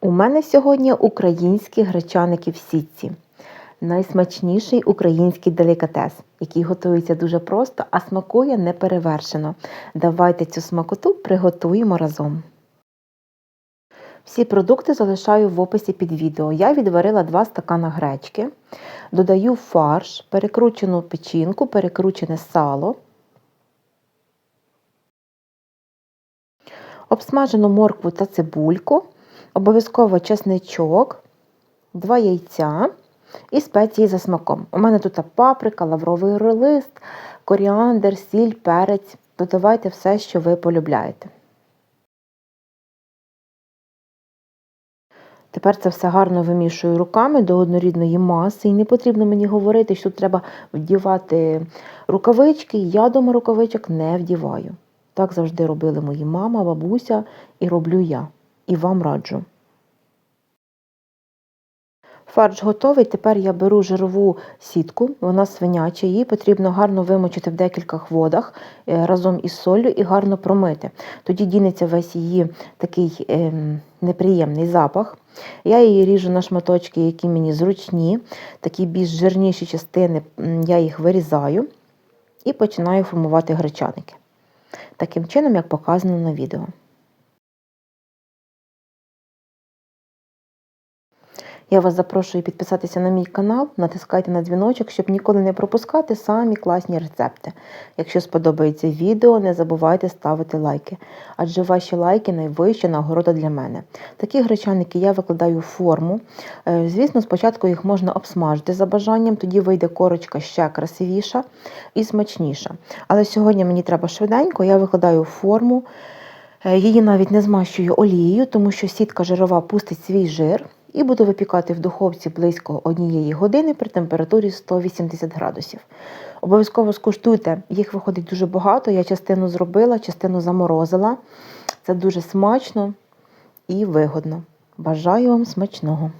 У мене сьогодні українські гречаники в сітці. Найсмачніший український делікатес, який готується дуже просто, а смакує неперевершено. Давайте цю смакоту приготуємо разом. Всі продукти залишаю в описі під відео. Я відварила 2 стакана гречки, додаю фарш, перекручену печінку, перекручене сало, обсмажену моркву та цибульку, обов'язково чесничок, 2 яйця і спеції за смаком. У мене тут паприка, лавровий лист, коріандр, сіль, перець. Додавайте все, що ви полюбляєте. Тепер це все гарно вимішую руками до однорідної маси. І не потрібно мені говорити, що тут треба вдівати рукавички. Я дома рукавичок не вдіваю. Так завжди робили мої мама, бабуся і роблю я. І вам раджу. Фарш готовий. Тепер я беру жирову сітку, вона свиняча, її потрібно гарно вимочити в декількох водах е, разом із солью і гарно промити. Тоді дінеться весь її такий е, неприємний запах. Я її ріжу на шматочки, які мені зручні, такі більш жирніші частини я їх вирізаю і починаю формувати гречаники. Таким чином, як показано на відео. Я вас запрошую підписатися на мій канал, натискайте на дзвіночок, щоб ніколи не пропускати самі класні рецепти. Якщо сподобається відео, не забувайте ставити лайки, адже ваші лайки найвища нагорода для мене. Такі гречаники я викладаю в форму. Е, звісно, спочатку їх можна обсмажити за бажанням, тоді вийде корочка ще красивіша і смачніша. Але сьогодні мені треба швиденько, я викладаю в форму. Е, її навіть не змащую олією, тому що сітка жирова пустить свій жир і буду випікати в духовці близько однієї години при температурі 180 градусів. Обов'язково скуштуйте, їх виходить дуже багато. Я частину зробила, частину заморозила. Це дуже смачно і вигодно. Бажаю вам смачного!